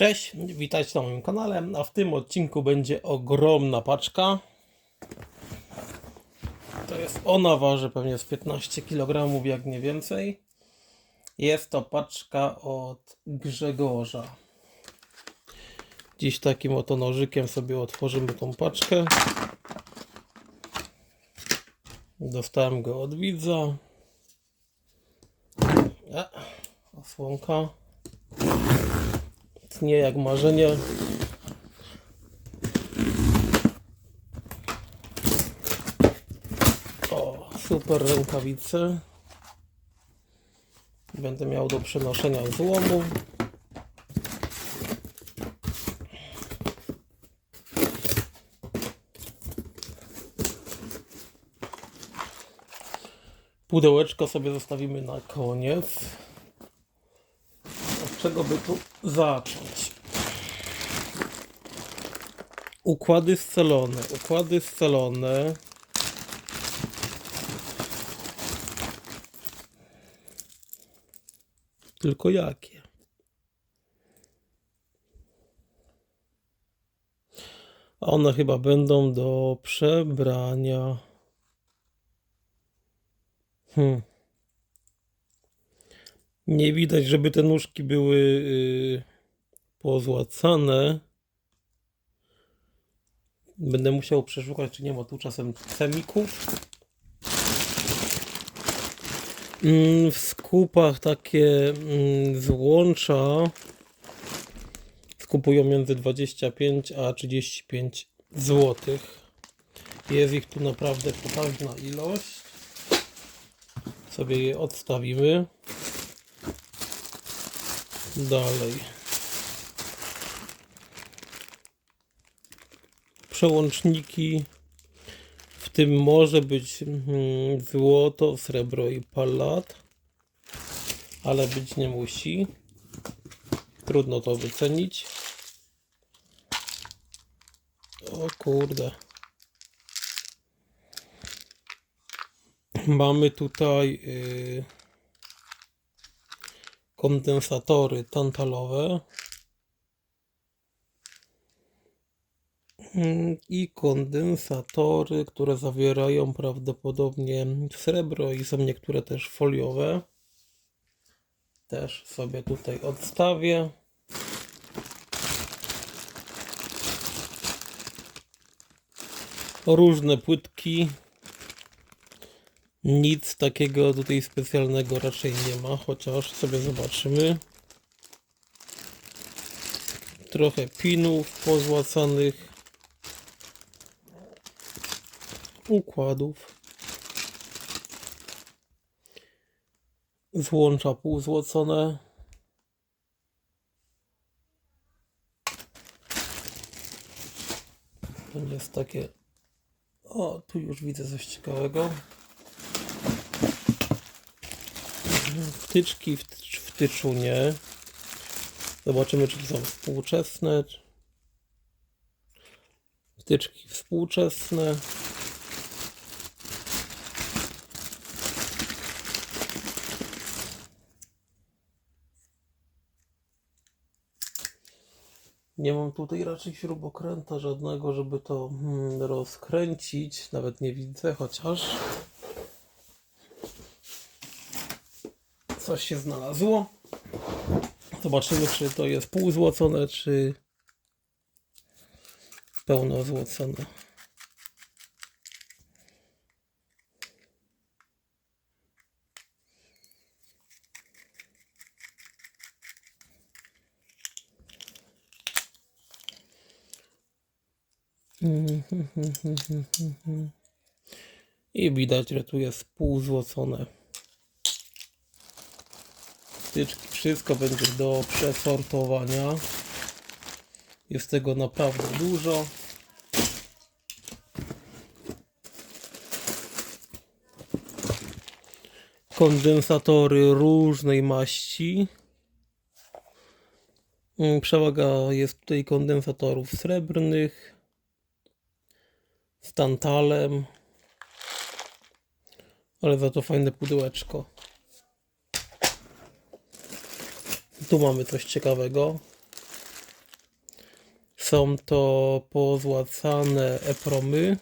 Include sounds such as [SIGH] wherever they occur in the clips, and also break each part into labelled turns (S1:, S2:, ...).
S1: Cześć, witajcie na moim kanale, a w tym odcinku będzie ogromna paczka. To jest ona, waży pewnie z 15 kg, jak nie więcej. Jest to paczka od Grzegorza. Dziś takim oto nożykiem sobie otworzymy tą paczkę. Dostałem go od widza. A, osłonka tnie jak marzenie. O, super rękawice. Będę miał do przenoszenia złomu. Pudełeczko sobie zostawimy na koniec. Od czego by tu zacząć? Układy scalone. Układy scalone. Tylko jakie? A one chyba będą do przebrania. Hmm. Nie widać, żeby te nóżki były yy, pozłacane. Będę musiał przeszukać, czy nie ma tu czasem cemików. Mm, w skupach takie mm, złącza skupują między 25 a 35 zł. Jest ich tu naprawdę potężna ilość. Sobie je odstawimy. Dalej. Przełączniki. W tym może być mm, złoto, srebro i palat, ale być nie musi. Trudno to wycenić. O kurde. Mamy tutaj yy, kondensatory tantalowe i kondensatory, które zawierają prawdopodobnie srebro i są niektóre też foliowe. Też sobie tutaj odstawię. Różne płytki. Nic takiego tutaj specjalnego raczej nie ma, chociaż sobie zobaczymy. Trochę pinów pozłacanych. Układów. Złącza półzłocone. To jest takie. O, tu już widzę coś ciekawego. Wtyczki w, w. Zobaczymy, czy są współczesne. Wtyczki współczesne. Nie mam tutaj raczej śrubokręta żadnego, żeby to hmm, rozkręcić. Nawet nie widzę, chociaż coś się znalazło. Zobaczymy, czy to jest półzłocone, czy pełno złocone. I widać, że tu jest półzłocone. Wtyczki, wszystko będzie do przesortowania. Jest tego naprawdę dużo. Kondensatory różnej maści. Mm, Przewaga jest tutaj kondensatorów srebrnych z tantalem. Ale za to fajne pudełeczko. Tu mamy coś ciekawego. Są to pozłacane epromy.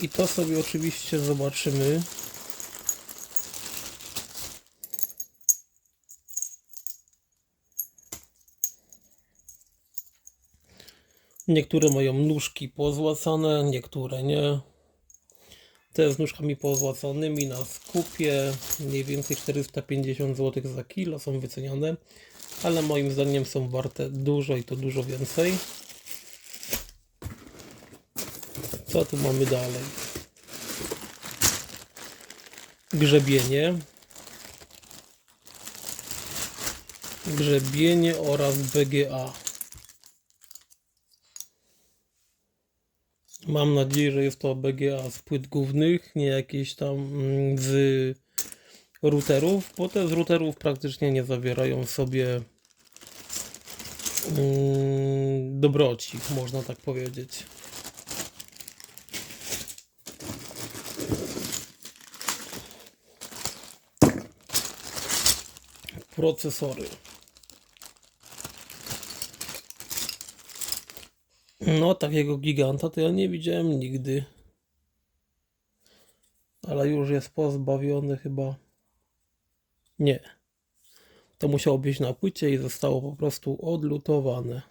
S1: I to sobie oczywiście zobaczymy. Niektóre mają nóżki pozłacane, niektóre nie. Te z nóżkami pozłacanymi na skupie mniej więcej 450 zł za kilo są wyceniane, ale moim zdaniem są warte dużo i to dużo więcej. Co tu mamy dalej? Grzebienie. Grzebienie oraz BGA. Mam nadzieję, że jest to BGA z płyt głównych, nie jakieś tam mm, z routerów, bo te z routerów praktycznie nie zawierają sobie mm, dobroci, można tak powiedzieć. Procesory. No, takiego giganta to ja nie widziałem nigdy. Ale już jest pozbawiony chyba. Nie. To musiało być na płycie i zostało po prostu odlutowane.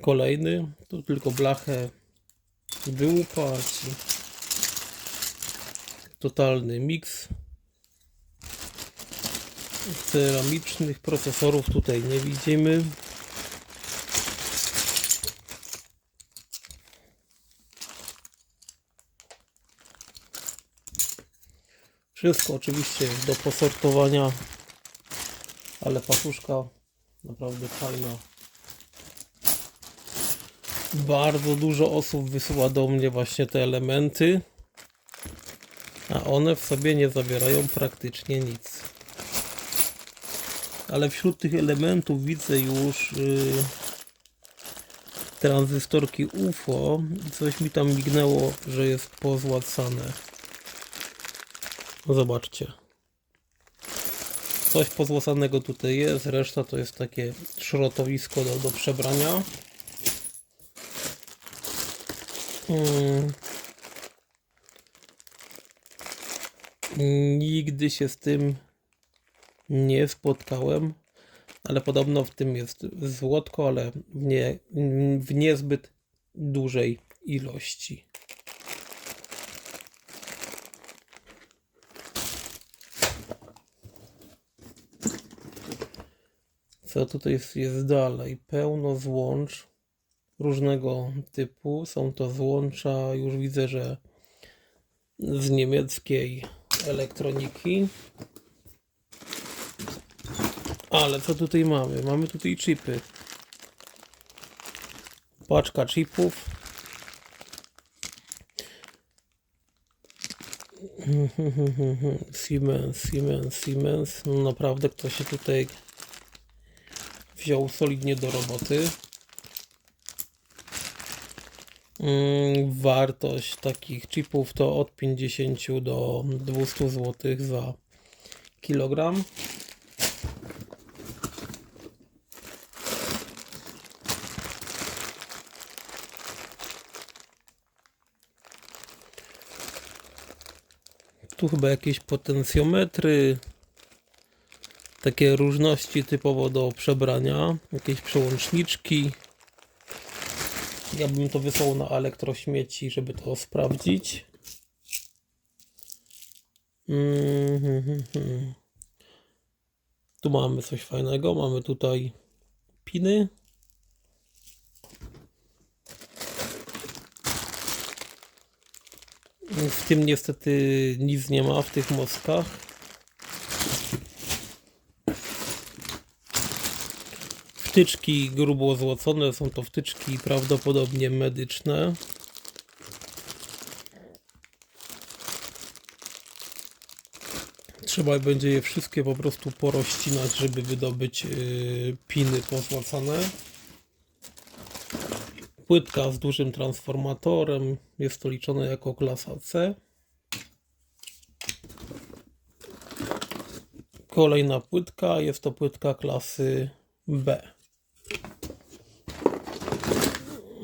S1: Kolejny. Tu tylko blachę wyłupać. Totalny miks ceramicznych procesorów tutaj nie widzimy. Wszystko oczywiście do posortowania, ale pasuszka naprawdę fajna. Bardzo dużo osób wysyła do mnie właśnie te elementy, a one w sobie nie zawierają praktycznie nic ale wśród tych elementów widzę już yy, tranzystorki UFO i coś mi tam mignęło, że jest pozłacane. No zobaczcie. Coś pozłacanego tutaj jest, reszta to jest takie szrotowisko do, do przebrania. Mm. Nigdy się z tym nie spotkałem, ale podobno w tym jest złotko, ale w, nie, w niezbyt dużej ilości. Co tutaj jest, jest dalej? Pełno złącz różnego typu. Są to złącza, już widzę, że z niemieckiej elektroniki. Ale co tutaj mamy? Mamy tutaj chipy. Paczka chipów. [LAUGHS] Siemens, Siemens, Siemens. No naprawdę ktoś się tutaj wziął solidnie do roboty. Mm, Wartość takich chipów to od 50 do 200 zł za kilogram. Tu chyba jakieś potencjometry. Takie różności typowo do przebrania. Jakieś przełączniczki. Ja bym to wysłał na elektrośmieci, żeby to sprawdzić. Mhm. Tu mamy coś fajnego. Mamy tutaj piny. W tym niestety nic nie ma w tych moskach. Wtyczki grubo złocone, są to wtyczki prawdopodobnie medyczne. Trzeba będzie je wszystkie po prostu porozcinać, żeby wydobyć yy, piny pozłacane płytka z dużym transformatorem. Jest to liczone jako klasa C. Kolejna płytka jest to płytka klasy B.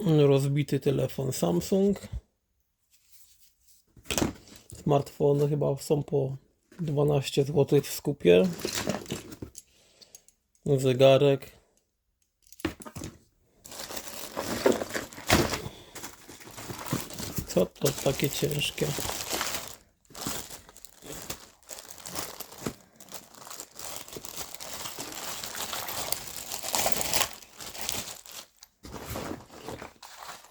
S1: Rozbity telefon Samsung. Smartfony chyba są po 12 zł w skupie. Zegarek Co to takie ciężkie?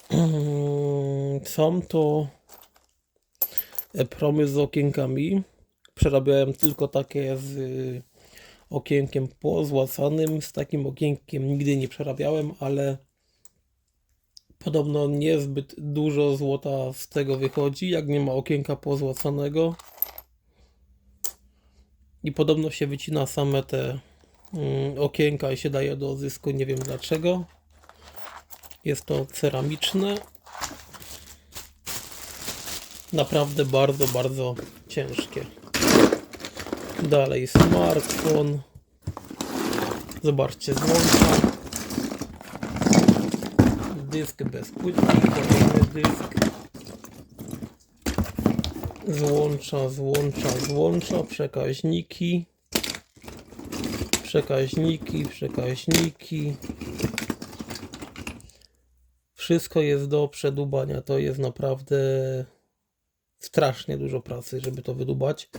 S1: Mm, Są to promy z okienkami. Przerabiałem tylko takie z y, okienkiem pozłacanym. Z takim okienkiem nigdy nie przerabiałem, ale podobno niezbyt dużo złota z tego wychodzi, jak nie ma okienka pozłacanego. I podobno się wycina same te mm, okienka i się daje do zysku. Nie wiem dlaczego. Jest to ceramiczne. Naprawdę bardzo, bardzo ciężkie. Dalej smartfon. Zobaczcie złącza. Dysk bez płytki, kolejny dysk. Złącza, złącza, złącza, przekaźniki. Przekaźniki, przekaźniki. Wszystko jest do przedubania. To jest naprawdę strasznie dużo pracy, żeby to wydubać.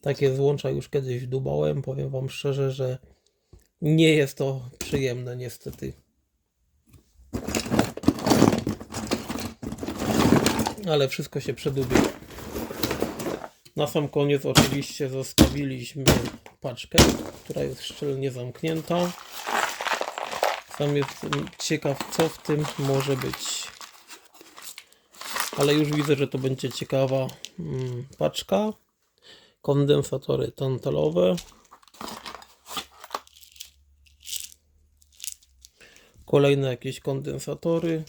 S1: Takie złącza już kiedyś wdubałem. Powiem Wam szczerze, że nie jest to przyjemne, niestety. Ale wszystko się przedubi. Na sam koniec oczywiście zostawiliśmy paczkę, która jest szczelnie zamknięta. Sam jestem ciekaw, co w tym może być. Ale już widzę, że to będzie ciekawa mm, paczka. Kondensatory tantalowe. Kolejne jakieś kondensatory.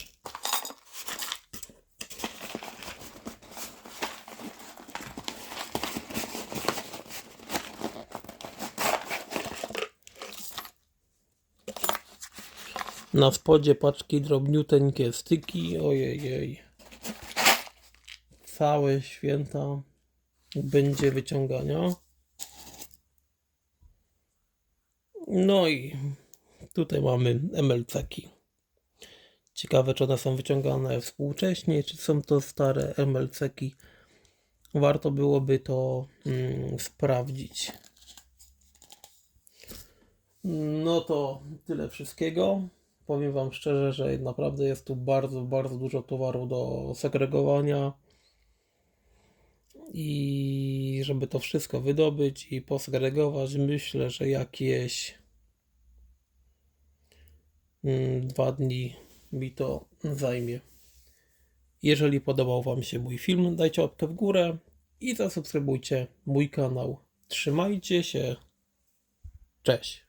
S1: Na spodzie paczki drobniuteńkie styki. Ojej. Całe święta będzie wyciągania. No i tutaj mamy MLC-ki. Ciekawe, czy one są wyciągane współcześnie, czy są to stare MLC-ki. Warto byłoby to mm, sprawdzić. No to tyle wszystkiego. Powiem Wam szczerze, że naprawdę jest tu bardzo, bardzo dużo towaru do segregowania. I żeby to wszystko wydobyć i posegregować, myślę, że jakieś mm, dwa dni mi to zajmie. Jeżeli podobał Wam się mój film, dajcie łapkę w górę i zasubskrybujcie mój kanał. Trzymajcie się. Cześć.